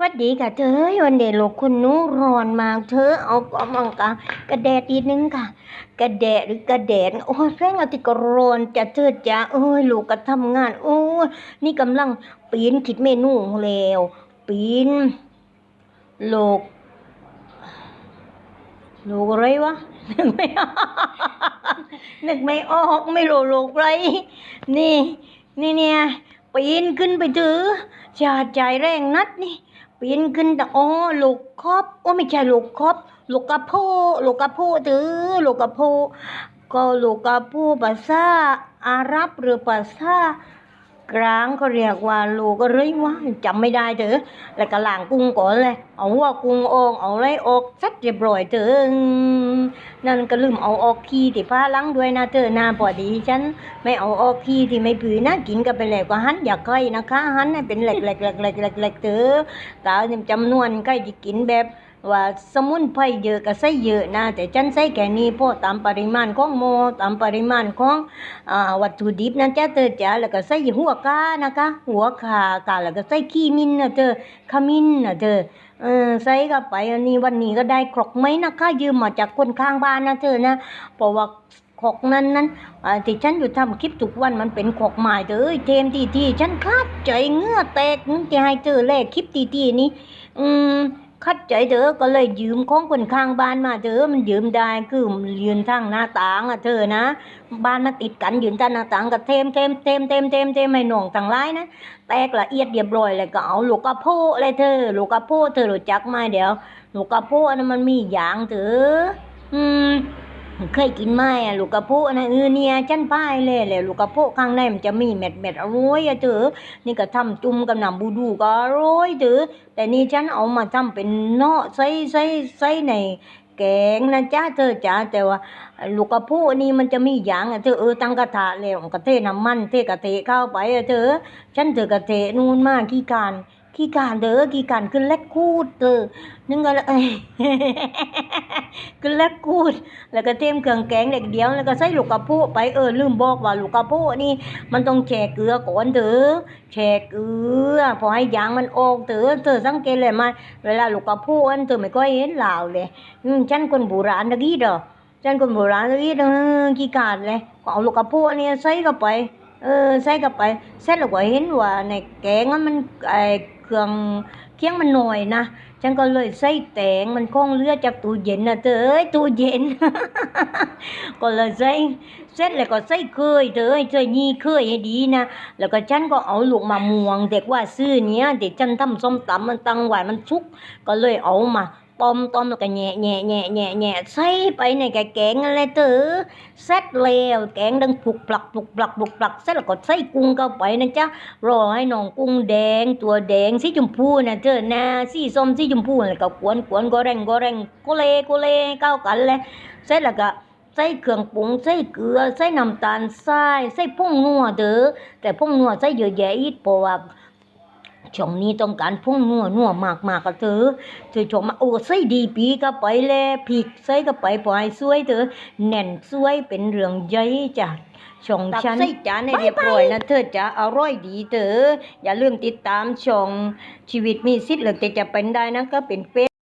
วัดดีค่ะเธอวันเดลูกคุณนูร้อนมากเธอเอากำลังกากระแดดอีกนึงค่ะ กระแดดหรือกระแดดโอ้ยแรงอาติกร้อนจะเธอจ้าโอ้ยลูกก็ทำงาน โอ้ยนี่กำลังปีนคิดเมนูแล้วปีนลูกลูกอะไรวะนึกไม่ออกนึกไม่ออกไม่รู้ลูกอะไรนี่ นี่เนี่ยปีนขึ้นไปถือชาใจแรงนัดนี่ ปีนขึ้นแต่โอ้ลูกคอบโอ้ไม่ใช่ลูกคอบลูกกระโพลูกกระโพถือลูกกระโพก็ลูกกระโพภาษาอาหรับหรือภาษา กลางเขาเรียกว่าลูกอะไรวะจำไม่ได้เถอะแล้วก็ล้างกุ้งก่อนเลยเอาหัว่ากุ้งออกเอาไรออกสัดเรียบร้อยเถอะนั่นก็ลืมเอาออกขี้ที่ผ้าล้างด้วยนะเธอนาพอดีฉันไม่เอาออกขี้ที่ไม่ผืนนะกินกันไปแล้วก็หันอย่าใกล้นะคะหันให้เป็นเหล็กเหล็กเถอะตาจำนวนใกล้ที่กินแบบ ว่าสมุนไพรเยอะก็ใส่เยอะนะ แต่ฉันใส่แค่นี้พอตามปริมาณของโมตามปริมาณของอ่าวัตถุดิบนะจ๊ะเธอจ๋าแล้วก็ใส่หัวกานะคะ หัวขากาแล้วก็ใส่ขี้มินนะเธอขมิ้นนะเธอเออใส่เข้าไปอันนี้วันนี้ก็ได้ครกไหมนะคะยืมมาจากคนข้างบ้านนะเธอนะเพราะว่าครกนั้นนั้นอ่าที่ฉันอยู่ทำคลิปทุกวันมันเป็นครกใหม่เธอเอ้ยเทมทีทีฉันคาดใจเงื่อแตกนึกจะให้เธอแลกคลิปทีทีนี้ อืม คัดใจเธอก็เลยยืมของคนข้างบ้านมาเธอมันยืมได้คือยืนทางหน้าต่างอะเธอนะ บ้านมาติดกันยืนทางหน้าต่างก็เทมเทมเทมเทมเทมเทมไอ้หน่องต่างไรนะแตกละเอียดเรียบร้อยเลยก็เอาลูกกระโพดเลยเธอลูกกระโพเธอรู้จักไหมเดี๋ยวลูกกระโพดนั้นมันมีอย่างเธออืม เคยกินไหมอะลูกกระโพดนะเออเนี่ยฉันป้ายเลยแหละลูกกระโพดข้างในมันจะมีเม็ดเม็ดอร่อยอะเถอะนี่ก็ทำจุ่มกับน้ำบูดูก็อร่อยเถอะแต่นี่ฉันเอามาทำเป็นเนาะใส่ใส่ใส่ในแกงนะจ้าเธอจ้าแต่ว่าลูกกระพุนี่มันจะมีอย่างอะเธอเออตั้งกระทะแล้วก็เทน้ำมันเทกระเทเข้าไปอะเธอฉันเธอกระเทนู่นมากขี้การ ขี้การเด้อขี้การขึ้นเล็กคูดเธอนึกว่าเอ้ยขึ้นเล็กคูด แล้วก็เทมเครื่องแกงเด็กเดียว แล้วก็ใส่ลูกกระพุ้ไปเออลืมบอกว่าลูกกระพุ้นี่ มันต้องแช่เกลือก่อนเถอแช่เกลือพอให้ยางมันออกเถอเธอสังเกตเลยมาเวลาลูกกระพุ้อันเธอไม่ค่อยเห็นเหล่าเลยอืมฉันคนโบราณตะกี้เด้อฉันคนโบราณตะกี้เออขี้ขาดเลยก็เอาลูกกระพุ้อันนี้ใส่เข้าไป เออใส่เข้าไปเสร็จแล้วก็เห็นว่าในแกงมันไอเครื่องเคียงมันหน่อยนะฉันก็เลยใส่แตงมันคงเลือดจากตู้เย็นนะเธอเอ้ยตู้เย็น ก็เลยใส่เสร็จแล้วก็ใส่เคยเธอเอ้ยใส่ยี่เคยให้ดีนะแล้วก็ฉันก็เอาลูกมะม่วงเด็กว่าซื้อเนี้ยเด็กฉันทำส้มตำมันตั้งไว้มันสุก ก็เลยเอามา ต้มต้มแล้วก็แหน่แหน่แหน่แหน่แหน่ใส่ไปในกะแกงอะไรเถอเสร็จแล้วแกงดังปลุกปลักปลุกปลักปลุกปลักเสร็จแล้วก็ใส่กุ้งเข้าไปนะจ๊ะรอให้น้องกุ้งแดงตัวแดงสีชมพูนะเธอนะสีส้มสีชมพูแล้วก็กวนกวนก็แรงก็แรงก็เลก็เลเข้ากันเลยเสร็จแล้วก็ใส่เครื่องปรุงใส่เกลือใส่น้ำตาลทรายใส่ผงนัวเด้อแต่ผงนัวใส่เยอะแยะอีกเพราะว่า ช่วงนี้ต้องการพุ่งนัวนัวมากมากก็เธอเธอชมมาโอ้ใส่ดีปีก็ไปแลยพริกใส่ก็ไปปล่อยสวยเธอแน่นสวยเป็นเรื่องใหญ่จ้ะช่องฉันใส่จานในเรียบร้อยนะเธอจะอร่อยดีเธออย่าลืมติดตามช่องชีวิตมีสิทธิ์เหลือแต่จะเป็นได้นะก็เป็นเฟ